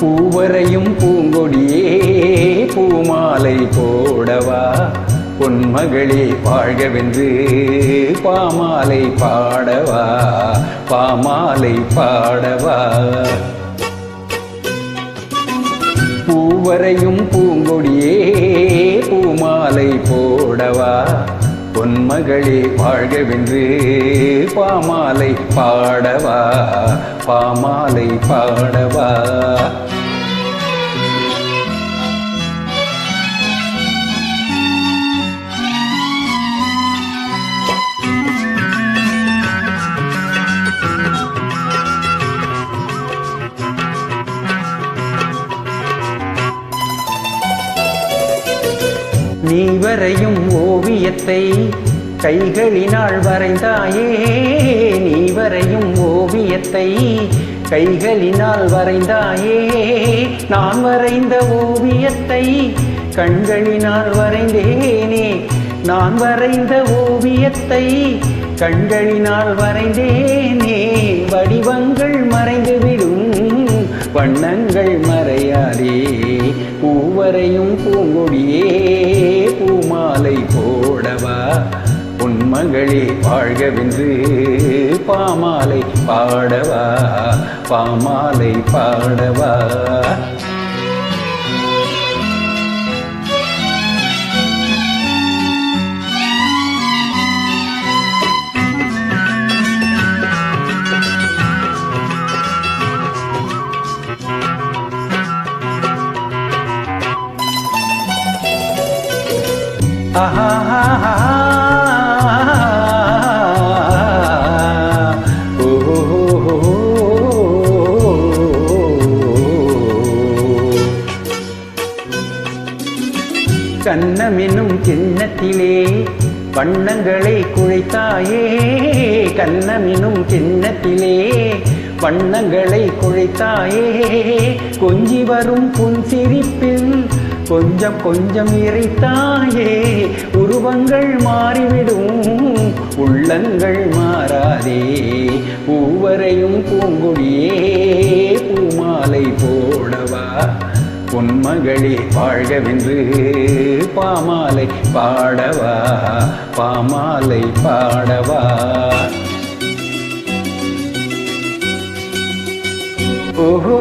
பூவரையும் பூங்கொடியே பூமாலை போடவா? பொன்மகளே வாழ்கவென்று பாமாலை பாடவா? பாமாலை பாடவா? பூவரையும் பூங்கொடியே பூமாலை போடவா? பொன்மகளே வாழ்கவென்று பாமாலை பாடவா பாமாலை பாடவா. நீ வரையும் ஓவியத்தை கைகளினால் வரைந்தாயே. நீ வரையும் ஓவியத்தை கைகளினால் வரைந்தாயே. நான் வரைந்த ஓவியத்தை கண்களினால் வரைந்தேனே. நான் வரைந்த ஓவியத்தை கண்களினால் வரைந்தேனே. வடிவங்கள் மறைந்துவிடும் வண்ணங்கள் மறையாதே. பூவரையும் பூங்கொடியே உன்மகளே வாழ்கவென்று பாமாலை பாடவா பாமாலை பாடவா. ha ha ha ha கண்ணமெனும் கிண்ணத்திலே வண்ணங்களை குழைத்தாயே கண்ணமெனும் கிண்ணத்திலே வண்ணங்களை குழைத்தாயே. கொஞ்சி வரும் புன்சிரிப்பில் கொஞ்சம் கொஞ்சம் இறைத்தாயே உருவங்கள் மாறிவிடும் உள்ளங்கள் மாறாதே. பூவரையும் பூங்குடியே பொன்மகளே வாழ்கவென்று பாமாலை பாடவா பாமாலை பாடவா. ஓஹோ